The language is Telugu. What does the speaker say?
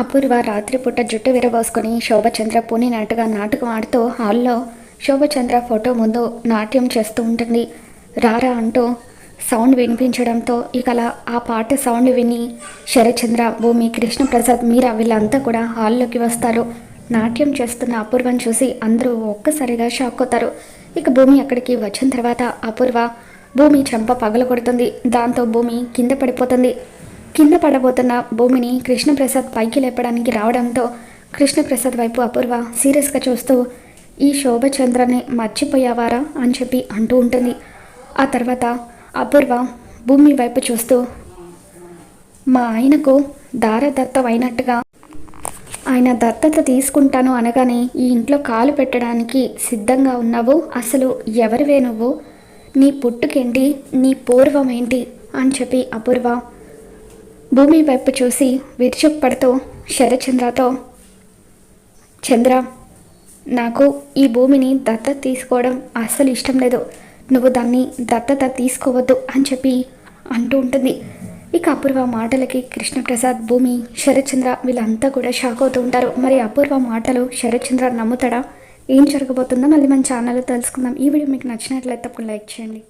అపూర్వ రాత్రిపూట జుట్టు విరబోసుకొని శోభచంద్ర పూనినట్టుగా నాటకం ఆడుతూ హాల్లో శోభచంద్ర ఫోటో ముందు నాట్యం చేస్తూ ఉంటుంది. రారా అంటూ సౌండ్ వినిపించడంతో ఇక అలా ఆ పాట సౌండ్ విని శరచంద్ర భూమి కృష్ణప్రసాద్ మీరా వీళ్ళంతా కూడా హాల్లోకి వస్తారు. నాట్యం చేస్తున్న అపూర్వం చూసి అందరూ ఒక్కసారిగా షాక్ అవుతారు. ఇక భూమి అక్కడికి వచ్చిన తర్వాత అపూర్వ భూమి చెంప పగల కొడుతుంది దాంతో భూమి కింద పడిపోతుంది. కింద పడబోతున్న భూమిని కృష్ణప్రసాద్ పైకి లేపడానికి రావడంతో కృష్ణప్రసాద్ వైపు అపూర్వ సీరియస్గా చూస్తూ ఈ శోభచంద్రని మర్చిపోయావారా? అని చెప్పి అంటూ ఉంటుంది. ఆ తర్వాత అపూర్వ భూమి వైపు చూస్తూ మా ఆయనకు దారదత్తం అయినట్టుగా ఆయన దత్తత తీసుకుంటాను అనగానే ఈ ఇంట్లో కాలు పెట్టడానికి సిద్ధంగా ఉన్నావు? అసలు ఎవరివే నువ్వు? నీ పుట్టుకేంటి? నీ పూర్వం ఏంటి అని చెప్పి అపూర్వ భూమి వైపు చూసి విరుచుకుపడుతూ శరచంద్రతో చంద్ర నాకు ఈ భూమిని దత్తత తీసుకోవడం అస్సలు ఇష్టం లేదు. నువ్వు దాన్ని దత్తత తీసుకోవద్దు అని చెప్పి అంటూ ఉంటుంది. ఇక అపూర్వ మాటలకి కృష్ణప్రసాద్ భూమి శరత్చంద్ర వీళ్ళంతా కూడా షాక్ అవుతూ ఉంటారు. మరి అపూర్వ మాటలు శరత్చంద్ర నమ్ముతాడా? ఏం జరగబోతుందో మళ్ళీ మన ఛానల్లో తెలుసుకుందాం. ఈ వీడియో మీకు నచ్చినట్లయితే తప్పకుండా లైక్ చేయండి.